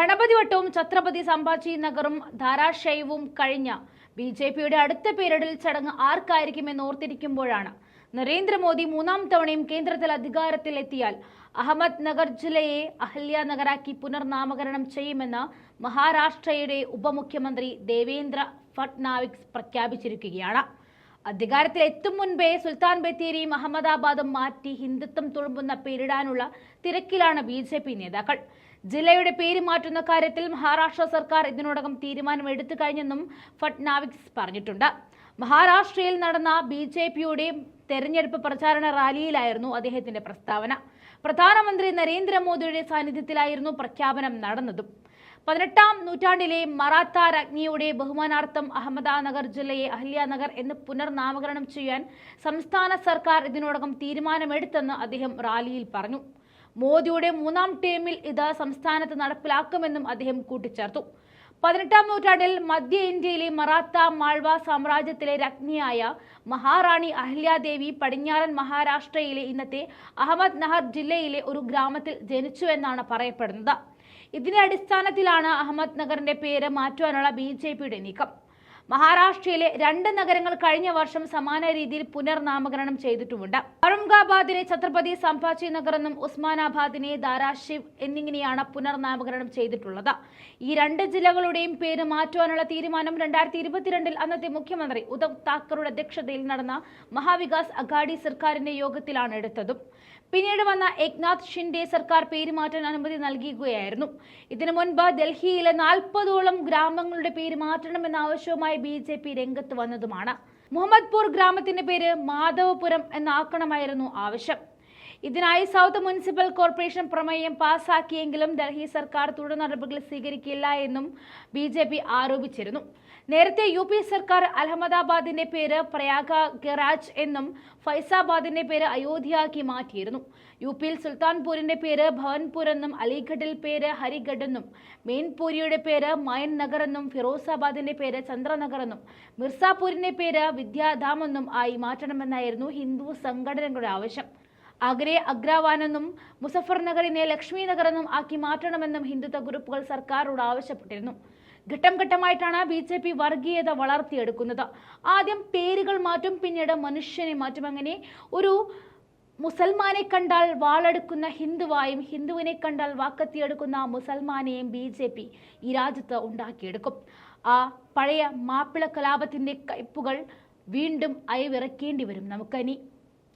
ഗണപതിവട്ടവും ഛത്രപതി സംഭാജി നഗറും ധാരാശയവും കഴിഞ്ഞ B J പിയുടെ അടുത്ത പേരിടൽ ചടങ്ങ് ആർക്കായിരിക്കുമെന്ന് ഓർത്തിരിക്കുമ്പോഴാണ്. നരേന്ദ്രമോദി മൂന്നാം തവണയും കേന്ദ്രത്തിൽ അധികാരത്തിൽ എത്തിയാൽ അഹമ്മദ് നഗർ ജില്ലയെ അഹല്യ നഗറാക്കി പുനർനാമകരണം ചെയ്യുമെന്ന് മഹാരാഷ്ട്രയുടെ ഉപമുഖ്യമന്ത്രി ദേവേന്ദ്ര ഫട്നാവിക്സ് പ്രഖ്യാപിച്ചിരിക്കുകയാണ്. അധികാരത്തിൽ എത്തും മുൻപേ സുൽത്താൻ ബത്തേരിയും അഹമ്മദാബാദും മാറ്റി ഹിന്ദുത്വം തുളുമ്പുന്ന പേരിടാനുള്ള തിരക്കിലാണ് ബി ജെ പി നേതാക്കൾ. ജില്ലയുടെ പേര് മാറ്റുന്ന കാര്യത്തിൽ മഹാരാഷ്ട്ര സർക്കാർ ഇതിനോടകം തീരുമാനമെടുത്തു കഴിഞ്ഞെന്നും ഫട്നാവിക്സ് പറഞ്ഞിട്ടുണ്ട്. മഹാരാഷ്ട്രയിൽ നടന്ന ബി ജെ പിയുടെ തെരഞ്ഞെടുപ്പ് പ്രചാരണ റാലിയിലായിരുന്നു അദ്ദേഹത്തിന്റെ പ്രസ്താവന. പ്രധാനമന്ത്രി നരേന്ദ്രമോദിയുടെ സാന്നിധ്യത്തിലായിരുന്നു പ്രഖ്യാപനം നടന്നതും. പതിനെട്ടാം നൂറ്റാണ്ടിലെ മറാത്ത രാജ്ഞിയുടെ ബഹുമാനാർത്ഥം അഹമ്മദാനഗർ ജില്ലയെ അഹല്യാനഗർ എന്ന് പുനർനാമകരണം ചെയ്യാൻ സംസ്ഥാന സർക്കാർ ഇതിനോടകം തീരുമാനമെടുത്തെന്ന് അദ്ദേഹം റാലിയിൽ പറഞ്ഞു. മോദിയുടെ മൂന്നാം ടേമിൽ ഇത് സംസ്ഥാനത്ത് നടപ്പിലാക്കുമെന്നും അദ്ദേഹം കൂട്ടിച്ചേർത്തു. പതിനെട്ടാം നൂറ്റാണ്ടിൽ മധ്യ ഇന്ത്യയിലെ മറാത്ത മാൾവ സാമ്രാജ്യത്തിലെ രാജ്ഞിയായ മഹാറാണി അഹല്യാദേവി പടിഞ്ഞാറൻ മഹാരാഷ്ട്രയിലെ ഇന്നത്തെ അഹമ്മദ് നഹർ ജില്ലയിലെ ഒരു ഗ്രാമത്തിൽ ജനിച്ചു എന്നാണ് പറയപ്പെടുന്നത്. ഇതിന്റെ അടിസ്ഥാനത്തിലാണ് അഹമ്മദ് നഗറിന്റെ പേര് മാറ്റുവാനുള്ള ബി ജെ പിയുടെ നീക്കം. മഹാരാഷ്ട്രയിലെ രണ്ട് നഗരങ്ങൾ കഴിഞ്ഞ വർഷം സമാന രീതിയിൽ പുനർനാമകരണം ചെയ്തിട്ടുമുണ്ട്. ഔറംഗാബാദിനെ ഛത്രപതി സംഭാജി നഗർ എന്നും ഉസ്മാനാബാദിനെ ദാരാശിവ് എന്നിങ്ങനെയാണ് പുനർനാമകരണം ചെയ്തിട്ടുള്ളത്. ഈ രണ്ട് ജില്ലകളുടെയും പേര് മാറ്റുവാനുള്ള തീരുമാനം രണ്ടായിരത്തി ഇരുപത്തിരണ്ടിൽ അന്നത്തെ മുഖ്യമന്ത്രി ഉദ്ധവ് താക്കറുടെ അധ്യക്ഷതയിൽ നടന്ന മഹാവികാസ് അഘാഡി സർക്കാരിന്റെ യോഗത്തിലാണ് എടുത്തതും. പിന്നീട് വന്ന ഏക്നാഥ് ഷിൻഡെ സർക്കാർ പേര് മാറ്റാൻ അനുമതി നൽകുകയായിരുന്നു ഇതിനു മുൻപ് ഡൽഹിയിലെ നാൽപ്പതോളം ഗ്രാമങ്ങളുടെ പേര് മാറ്റണമെന്ന ആവശ്യവുമായി ബി ജെ പി രംഗത്ത് വന്നതുമാണ്. മുഹമ്മദ്പൂർ ഗ്രാമത്തിന്റെ പേര് മാധവപുരം എന്നാക്കണമായിരുന്നു ആവശ്യം. ഇതിനായി സൗത്ത് മുനിസിപ്പൽ കോർപ്പറേഷൻ പ്രമേയം പാസാക്കിയെങ്കിലും ഡൽഹി സർക്കാർ തുടർ നടപടികൾ സ്വീകരിക്കില്ല എന്നും ബി ജെ പി ആരോപിച്ചിരുന്നു. നേരത്തെ യു പി സർക്കാർ അഹമ്മദാബാദിന്റെ പേര് പ്രയാഗ ഗറാജ് എന്നും ഫൈസാബാദിന്റെ പേര് അയോധ്യയാക്കി മാറ്റിയിരുന്നു. യു പിയിൽ സുൽത്താൻപൂരിന്റെ പേര് ഭവൻപൂർ എന്നും അലിഗഡിൽ പേര് ഹരിഗഡ് എന്നും മെയിൻപൂരിയുടെ പേര് മയൻ നഗർ എന്നും ഫിറോസാബാദിന്റെ പേര് ചന്ദ്രനഗർ എന്നും മിർസാപൂരിന്റെ പേര് വിദ്യാധാം എന്നും ആയി മാറ്റണമെന്നായിരുന്നു ഹിന്ദു സംഘടനകളുടെ ആവശ്യം. ആഗ്രയെ അഗ്രാവാനെന്നും മുസഫർ നഗറിനെ ലക്ഷ്മി നഗർ എന്നും ആക്കി മാറ്റണമെന്നും ഹിന്ദുത്വ ഗ്രൂപ്പുകൾ സർക്കാരോട് ആവശ്യപ്പെട്ടിരുന്നു. ഘട്ടം ഘട്ടമായിട്ടാണ് ബി ജെ പി വർഗീയത വളർത്തിയെടുക്കുന്നത്. ആദ്യം പേരുകൾ മാറ്റും പിന്നീട് മനുഷ്യനെ മാറ്റും. അങ്ങനെ ഒരു മുസൽമാനെ കണ്ടാൽ വാളെടുക്കുന്ന ഹിന്ദുവായും ഹിന്ദുവിനെ കണ്ടാൽ വാക്കത്തിയെടുക്കുന്ന മുസൽമാനെയും ബി ജെ പി ഈ രാജ്യത്ത് ഉണ്ടാക്കിയെടുക്കും. ആ പഴയ മാപ്പിള കലാപത്തിന്റെ കയ്പുകൾ വീണ്ടും അയവിറക്കേണ്ടി വരും നമുക്കനി.